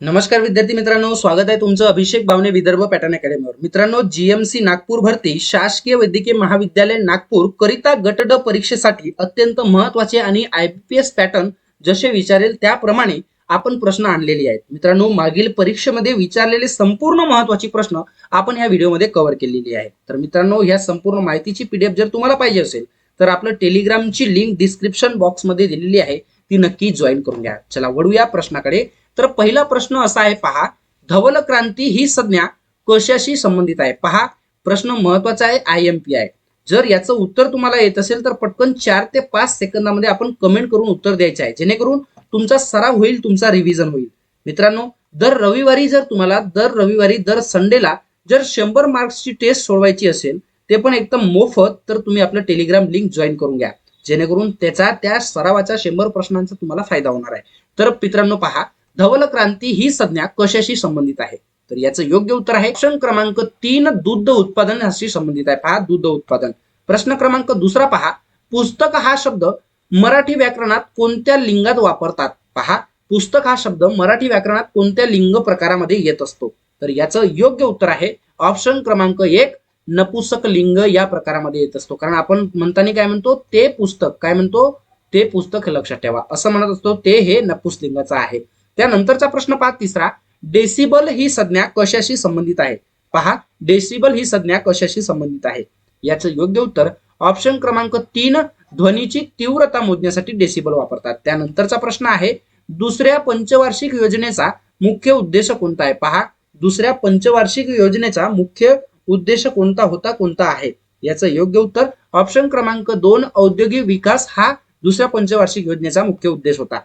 नमस्कार विद्यार्थी मित्रांनो स्वागत आहे तुमचं अभिषेक भावने विदर्भ पॅटर्न अकॅडमीवर. मित्रांनो जीएमसी नागपूर भरती शासकीय वैद्यकीय महाविद्यालय नागपूर करिता गट ड परीक्षेसाठी अत्यंत महत्त्वाचे आणि आयपीएस पॅटर्न जसे विचारेल त्याप्रमाणे आपण प्रश्न आणलेले आहेत. मित्रांनो मागील परीक्षेमध्ये विचारलेले संपूर्ण महत्त्वाचे प्रश्न आपण ह्या व्हिडिओमध्ये कव्हर केलेली आहे तर मित्रांनो ह्या संपूर्ण माहितीची पीडीएफ जर तुम्हाला पाहिजे असेल तर आपलं टेलिग्रामची लिंक डिस्क्रिप्शन बॉक्समध्ये दिलेली आहे. ती नक्की जॉईन करून घ्या. चला वळूया प्रश्नाकडे. तर पहिला प्रश्न असा आहे पहा धवल क्रांती ही संज्ञा कशाशी संबंधित आहे. पहा प्रश्न महत्त्वाचा आहे आय एम पी आय जर याचं उत्तर तुम्हाला येत असेल तर पटकन चार ते पाच सेकंदामध्ये आपण कमेंट करून उत्तर द्यायचं आहे. जेणेकरून तुमचा सराव होईल तुमचा रिव्हिजन होईल. मित्रांनो दर रविवारी जर तुम्हाला दर रविवारी दर संडेला जर शंभर मार्क्सची टेस्ट सोडवायची असेल ते पण एकदम मोफत तर तुम्ही आपलं टेलिग्राम लिंक जॉईन करून घ्या. जेणेकरून त्याचा त्या सरावाच्या शंभर प्रश्नांचा तुम्हाला फायदा होणार आहे. तर मित्रांनो पहा धवल क्रांती ही संज्ञा कशाशी संबंधित आहे? तर याचं योग्य उत्तर आहे ऑप्शन क्रमांक तीन दुग्ध उत्पादनाशी संबंधित आहे. पहा दुग्ध उत्पादन. प्रश्न क्रमांक दुसरा पहा. पुस्तक हा शब्द मराठी व्याकरणात कोणत्या लिंगात वापरतात? पहा पुस्तक हा शब्द मराठी व्याकरणात कोणत्या लिंग प्रकारामध्ये येत असतो? तर याचं योग्य उत्तर आहे ऑप्शन क्रमांक एक नपुसक लिंग या प्रकारामध्ये येत असतो. कारण आपण म्हणताना काय म्हणतो? ते पुस्तक. काय म्हणतो? ते पुस्तक लक्षात ठेवा. असं म्हणत असतो ते हे नपुसलिंगाचं आहे. त्यानंतरचा प्रश्न पहा तिसरा. डेसिबल ही संज्ञा कशाशी संबंधित आहे? पहा डेसिबल ही संज्ञा कशाशी संबंधित आहे? याचं योग्य उत्तर ऑप्शन क्रमांक तीन ध्वनीची तीव्रता मोजण्यासाठी डेसिबल वापरतात. त्यानंतरचा प्रश्न आहे दुसऱ्या पंचवार्षिक योजनेचा मुख्य उद्देश कोणता आहे? पहा दुसऱ्या पंचवार्षिक योजनेचा मुख्य उद्देश कोणता होता कोणता आहे? याचं योग्य उत्तर ऑप्शन क्रमांक दोन औद्योगिक विकास हा दुसऱ्या पंचवार्षिक योजनेचा मुख्य उद्देश होता.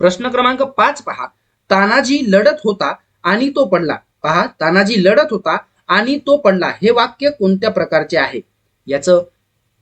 प्रश्न क्रमांक पाच पहा. तानाजी लढत होता आणि तो पडला. पहा तानाजी लढत होता आणि तो पडला. हे वाक्य कोणत्या प्रकारचे आहे? याचं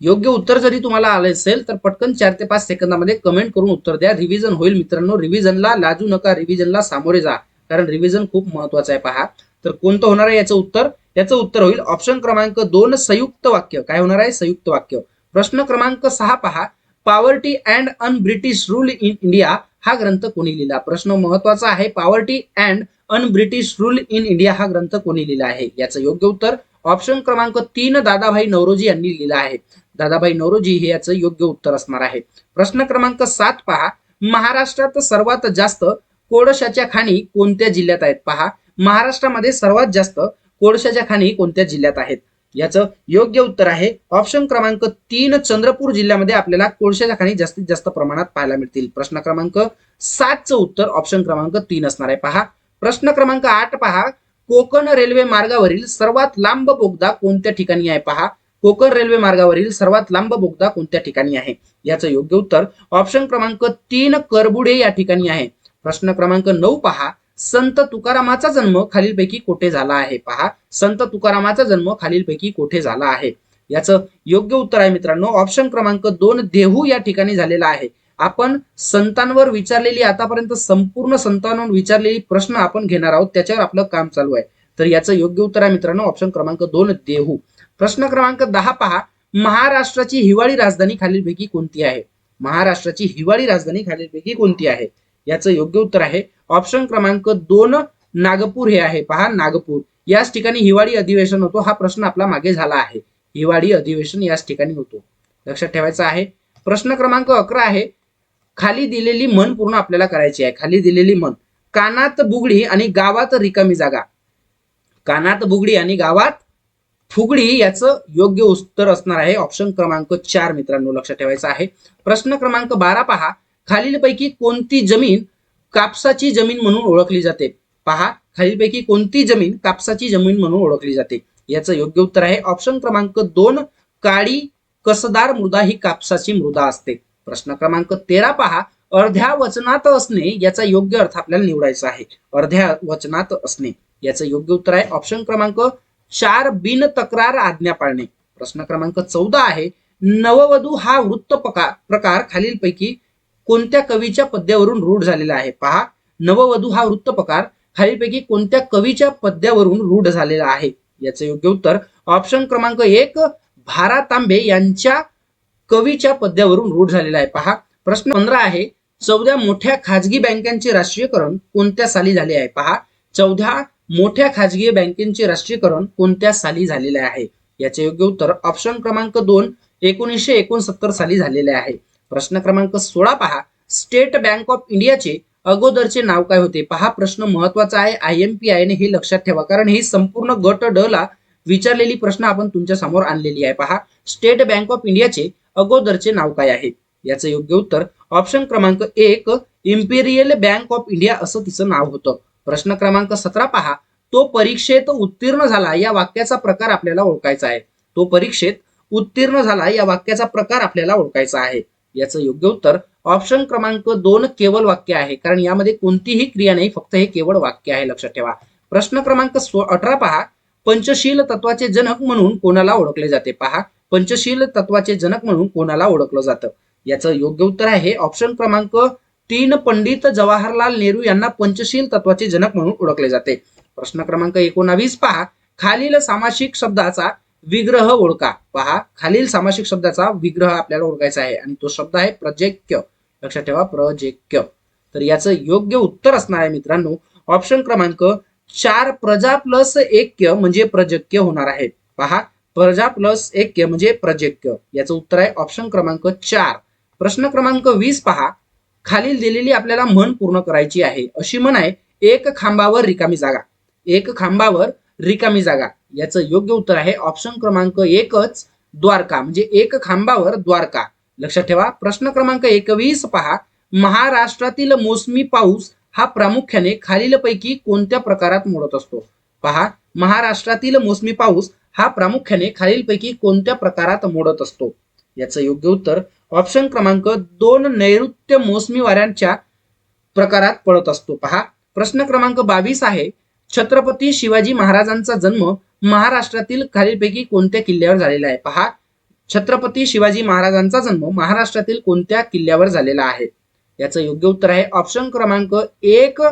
योग्य उत्तर जरी तुम्हाला आलं असेल तर पटकन चार ते पाच सेकंदामध्ये कमेंट करून उत्तर द्या. रिव्हिजन होईल मित्रांनो. रिव्हिजनला लाजू नका. रिव्हिजनला सामोरे जा. कारण रिव्हिजन खूप महत्वाचं आहे पहा. तर कोणतं होणार आहे याचं उत्तर? याचं उत्तर होईल ऑप्शन क्रमांक दोन संयुक्त वाक्य. काय होणार आहे? संयुक्त वाक्य. प्रश्न क्रमांक सहा पहा. Poverty and un British rule in India हा ग्रंथ कोणी लिहिला? प्रश्न महत्त्वाचा आहे. Poverty and un British rule in India हा ग्रंथ कोणी लिहिला आहे? याचं योग्य उत्तर ऑप्शन क्रमांक तीन दादाभाई नवरोजी यांनी लिहिला आहे. दादाभाई नवरोजी हे याचं योग्य उत्तर असणार आहे. प्रश्न क्रमांक सात पहा. महाराष्ट्रात सर्वात जास्त कोळशाच्या खाणी कोणत्या जिल्ह्यात आहेत? पहा. महाराष्ट्रामध्ये सर्वात जास्त कोळशाच्या खाणी कोणत्या जिल्ह्यात आहेत? याचं योग्य उत्तर आहे. ऑप्शन क्रमांक तीन चंद्रपूर जिल्ह्यामध्ये आपल्याला कोळशाच्या खाणी जास्तीत जास्त प्रमाणात पाहायला मिळतील. प्रश्न क्रमांक सातचं उत्तर ऑप्शन क्रमांक तीन असणार आहे. पहा. प्रश्न क्रमांक आठ पहा. कोकण रेल्वे मार्गावरील सर्वात लांब बोगदा कोणत्या ठिकाणी आहे? पहा. कोकण रेल्वे मार्गावरील सर्वात लांब बोगदा कोणत्या ठिकाणी आहे? याचं योग्य उत्तर ऑप्शन क्रमांक तीन करबुडे या ठिकाणी आहे. प्रश्न क्रमांक नऊ पहा. संत तुकारामाचा जन्म खालीलपैकी कोठे झाला आहे? पहा. संत तुकारामाचा जन्म खालीलपैकी कोठे झाला आहे? याचं योग्य उत्तर आहे मित्रांनो. ऑप्शन क्रमांक दोन देहू या ठिकाणी झालेला आहे. आपण संतांवर विचारलेली आतापर्यंत संपूर्ण संतांवर विचारलेली प्रश्न आपण घेणार आहोत. त्याच्यावर आपलं काम चालू आहे. तर याचं योग्य उत्तर आहे मित्रांनो. ऑप्शन क्रमांक दोन देहू. प्रश्न क्रमांक दहा पहा. महाराष्ट्राची हिवाळी राजधानी खालीलपैकी कोणती आहे? महाराष्ट्राची हिवाळी राजधानी खालीलपैकी कोणती आहे? याचं योग्य उत्तर आहे ऑप्शन क्रमांक दोन नागपूर हे आहे. पहा नागपूर. याच ठिकाणी हिवाळी अधिवेशन होतो हा प्रश्न आपला मागे झाला आहे. हिवाळी अधिवेशन याच ठिकाणी होतो. लक्षात ठेवायचा आहे. प्रश्न क्रमांक अकरा आहे. खाली दिलेली मन पूर्ण आपल्याला करायची आहे. खाली दिलेली मन कानात बुगडी आणि गावात रिकामी जागा. कानात बुगडी आणि गावात फुगडी याचं योग्य उत्तर असणार आहे. ऑप्शन क्रमांक चार मित्रांनो लक्षात ठेवायचं आहे. प्रश्न क्रमांक बारा पहा. खालीलपैकी कोणती जमीन कापसाची जमीन म्हणून ओळखली जाते. पहा खालीलपैकी कोणती जमीन कापसाची जमीन म्हणून ओळखली जाते? याचं योग्य उत्तर आहे ऑप्शन क्रमांक दोन काळी कसदार मृदा ही कापसाची मृदा असते. प्रश्न क्रमांक तेरा पहा अर्ध्या वचनात असणे याचा योग्य अर्थ आपल्याला निवडायचा आहे. अर्ध्या वचनात असणे. याचं योग्य उत्तर आहे ऑप्शन क्रमांक चार बिन तक्रार आज्ञा पाळणे. प्रश्न क्रमांक चौदा आहे नववधू हा वृत्त प्रकार खालीलपैकी कोणत्या कवीच्या पद्यावरून रूढ झालेला आहे? पहा. नववधू हा वृत्तपकार. खालीपैकी खालीलपैकी कोणत्या कवीच्या पद्यावरून रूढ झालेला आहे? याचं योग्य उत्तर ऑप्शन क्रमांक एक भारा तांबे यांच्या कवीच्या पद्यावरून रूढ झालेला आहे. पहा. प्रश्न पंधरा आहे. चौदा मोठ्या खाजगी बँकांचे राष्ट्रीयकरण कोणत्या साली झाले आहे? पहा. चौदा मोठ्या खाजगी बँकेचे राष्ट्रीयकरण कोणत्या साली झालेले आहे? याचे योग्य उत्तर ऑप्शन क्रमांक दोन एकोणीसशे एकोणसत्तर साली झालेले आहे. प्रश्न क्रमांक सोळा पहा. स्टेट बँक ऑफ इंडियाचे अगोदरचे नाव काय होते? पहा प्रश्न महत्त्वाचा आहे. आय एम पी आय ने हे लक्षात ठेवा. कारण ही संपूर्ण गट ड ला विचारलेली प्रश्न आपण तुमच्यासमोर आणलेली आहे. पहा स्टेट बँक ऑफ इंडियाचे अगोदरचे नाव काय आहे? याचं योग्य उत्तर ऑप्शन क्रमांक एक इम्पेरियल बँक ऑफ इंडिया असं तिचं नाव होतं. प्रश्न क्रमांक सतरा पहा. तो परीक्षेत उत्तीर्ण झाला या वाक्याचा प्रकार आपल्याला ओळखायचा आहे. तो परीक्षेत उत्तीर्ण झाला या वाक्याचा प्रकार आपल्याला ओळखायचा आहे. याचं योग्य उत्तर ऑप्शन क्रमांक दोन केवळ वाक्य आहे. कारण यामध्ये कोणतीही क्रिया नाही फक्त हे केवळ वाक्य आहे. लक्षात ठेवा. प्रश्न क्रमांक सो अठरा पहा. पंचशील तत्वाचे जनक म्हणून कोणाला ओळखले जाते? पहा. पंचशील तत्वाचे जनक म्हणून कोणाला ओळखलं जातं? याचं योग्य उत्तर आहे. ऑप्शन क्रमांक तीन पंडित जवाहरलाल नेहरू यांना पंचशील तत्वाचे जनक म्हणून ओळखले जाते. प्रश्न क्रमांक एकोणावीस पहा. खालील सामासिक शब्दाचा विग्रह ओळखा. पहा खालील सामासिक शब्दाचा विग्रह आपल्याला ओळखायचा आहे आणि तो शब्द आहे प्रजेक्य. लक्षात ठेवा प्रजेक्य. तर याचं योग्य उत्तर असणार आहे मित्रांनो. ऑप्शन क्रमांक चार प्रजा प्लस ऐक्य म्हणजे प्रजक्य होणार आहे. पहा प्रजा प्लस ऐक्य म्हणजे प्रजेक्य. याचं उत्तर आहे ऑप्शन क्रमांक चार. प्रश्न क्रमांक वीस पहा. खालील दिलेली आपल्याला म्हण पूर्ण करायची आहे. अशी म्हण आहे एक खांबावर रिकामी जागा. एक खांबावर रिकामी जागा. याचं योग्य उत्तर आहे ऑप्शन क्रमांक एकच द्वारका. म्हणजे एक खांबावर द्वारका. लक्षात ठेवा प्रश्न क्रमांक एकवीस पहा. महाराष्ट्रातील मोसमी पाऊस हा प्रामुख्याने खालीलपैकी कोणत्या प्रकारात मोडत असतो? पहा महाराष्ट्रातील मोसमी पाऊस हा प्रामुख्याने खालीलपैकी कोणत्या प्रकारात मोडत असतो? याचं योग्य उत्तर ऑप्शन क्रमांक दोन नैऋत्य मोसमी वाऱ्यांच्या प्रकारात पडत असतो. पहा प्रश्न क्रमांक बावीस आहे. छत्रपती शिवाजी महाराजांचा जन्म महाराष्ट्रातील खालीलपैकी कोणत्या किल्ल्यावर झालेला आहे? पहा. छत्रपती शिवाजी महाराजांचा जन्म महाराष्ट्रातील कोणत्या किल्ल्यावर झालेला आहे? याचं योग्य उत्तर आहे ऑप्शन क्रमांक एक.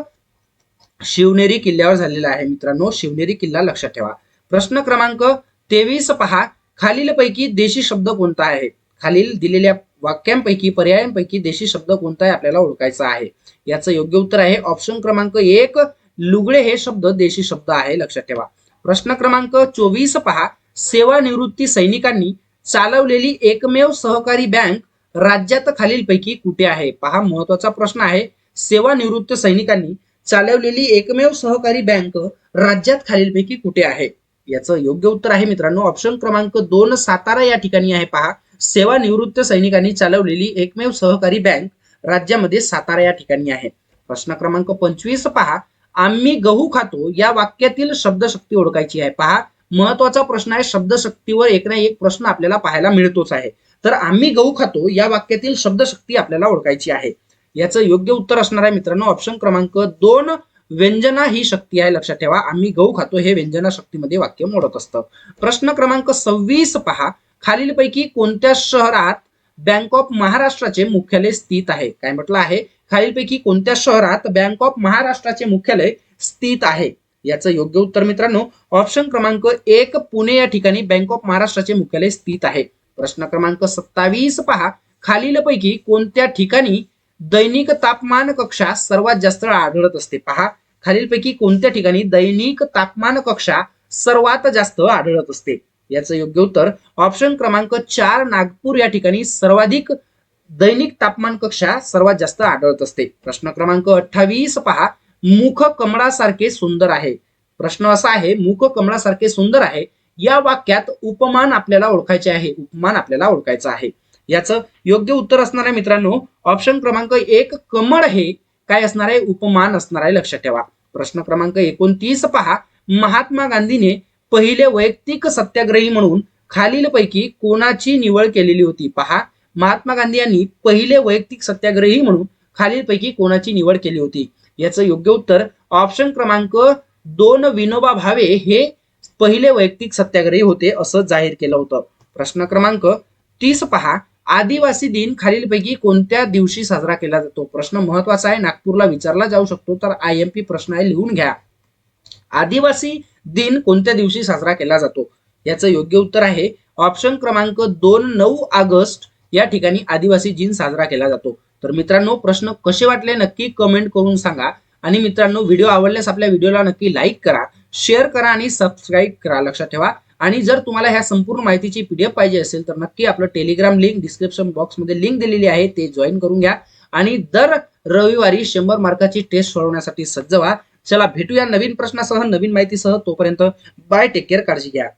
शिवनेरी किल्ल्यावर झालेला आहे. मित्रांनो शिवनेरी किल्ला लक्षात ठेवा. प्रश्न क्रमांक तेवीस पहा. खालीलपैकी देशी शब्द कोणता आहे? खालील दिलेल्या वाक्यांपैकी पर्यायांपैकी देशी शब्द कोणता आहे आपल्याला ओळखायचा आहे? याचं योग्य उत्तर आहे ऑप्शन क्रमांक एक. लुगडे हे शब्द देशी शब्द आहे लक्षात ठेवा. प्रश्न क्रमांक चोवीस पहा. सेवानिवृत्ती सैनिकांनी चालवलेली एकमेव सहकारी बँक राज्यात खालीलपैकी कुठे आहे? पहा महत्त्वाचा प्रश्न आहे. सेवानिवृत्त सैनिकांनी चालवलेली एकमेव सहकारी बँक राज्यात खालीलपैकी कुठे आहे? याचं योग्य उत्तर आहे मित्रांनो ऑप्शन क्रमांक दोन सातारा या ठिकाणी आहे पहा. सेवानिवृत्त सैनिकांनी चालवलेली एकमेव सहकारी बँक राज्यामध्ये सातारा या ठिकाणी आहे. प्रश्न क्रमांक पंचवीस पहा. आम्ही गहू खातो या वाक्यातील शब्दशक्ती ओळखायची आहे. पहा महत्त्वाचा प्रश्न आहे शब्दशक्तीवर एक ना एक प्रश्न आपल्याला पाहायला मिळतोच आहे. तर आम्ही गहू खातो या वाक्यातील शब्दशक्ती आपल्याला ओळखायची आहे. याचं योग्य उत्तर असणार आहे मित्रांनो ऑप्शन क्रमांक दोन व्यंजना ही शक्ती आहे. लक्षात ठेवा आम्ही गहू खातो हे व्यंजना शक्तीमध्ये वाक्य मोडत असतं. प्रश्न क्रमांक सव्वीस पहा खालीलपैकी कोणत्या शहरात बँक ऑफ महाराष्ट्राचे मुख्यालय स्थित आहे? काय म्हटलं आहे? खालीलपैकी कोणत्या शहरात बँक ऑफ महाराष्ट्राचे मुख्यालय स्थित आहे? याचं योग्य उत्तर मित्रांनो ऑप्शन क्रमांक एक पुणे या ठिकाणी बँक ऑफ महाराष्ट्राचे मुख्यालय स्थित आहे. प्रश्न क्रमांक सत्तावीस पहा. खालीलपैकी कोणत्या ठिकाणी दैनिक तापमान कक्षा सर्वात जास्त आढळत असते? पहा. खालीलपैकी कोणत्या ठिकाणी दैनिक तापमान कक्षा सर्वात जास्त आढळत असते? याचं योग्य उत्तर ऑप्शन क्रमांक चार नागपूर या ठिकाणी सर्वाधिक दैनिक तापमान कक्षा सर्वात जास्त आढळत असते. प्रश्न क्रमांक अठ्ठावीस पहा. मुख कमळासारखे सुंदर आहे. प्रश्न असा आहे मुख कमळासारखे सुंदर आहे. या वाक्यात उपमान आपल्याला ओळखायचे आहे. उपमान आपल्याला ओळखायचं आहे. याचं योग्य उत्तर असणार आहे मित्रांनो. ऑप्शन क्रमांक एक कमळ हे काय असणार आहे? उपमान असणार आहे. लक्षात ठेवा. प्रश्न क्रमांक एकोणतीस पहा. महात्मा गांधीने पहिले वैयक्तिक सत्याग्रही म्हणून खालीलपैकी कोणाची निवड केलेली होती? पहा. महात्मा गांधी यांनी पहिले वैयक्तिक सत्याग्रही म्हणून खालीलपैकी कोणाची निवड केली होती? याचं योग्य उत्तर ऑप्शन क्रमांक दोन विनोबा भावे हे पहिले वैयक्तिक सत्याग्रही होते असं जाहीर केलं होतं. प्रश्न क्रमांक तीस पहा. आदिवासी दिन खालीलपैकी कोणत्या दिवशी साजरा केला जातो? प्रश्न महत्त्वाचा आहे. नागपूरला विचारला जाऊ शकतो तर आय एम पी प्रश्न आहे लिहून घ्या. आदिवासी दिन कोणत्या दिवशी साजरा केला जातो? याचं योग्य उत्तर आहे ऑप्शन क्रमांक दोन नऊ ऑगस्ट या ठिकाणी आदिवासी दिन साजरा केला जातो. तर मित्रांनो प्रश्न कसे वाटले नक्की कमेंट करून सांगा. आणि मित्रांनो व्हिडिओ आवडल्यास आपल्या व्हिडिओला नक्की लाईक करा शेअर करा आणि सबस्क्राईब करा. लक्षात ठेवा. आणि जर तुम्हाला ह्या संपूर्ण माहितीची पीडीएफ पाहिजे असेल तर नक्की आपलं टेलिग्राम लिंक डिस्क्रिप्शन बॉक्समध्ये लिंक दिलेली आहे ते जॉईन करून घ्या. आणि दर रविवारी शंभर मार्काची टेस्ट सोडवण्यासाठी सज्ज व्हा. चला भेटूया नवीन प्रश्नासह नवीन माहितीसह. तोपर्यंत बाय टेक केअर काळजी घ्या.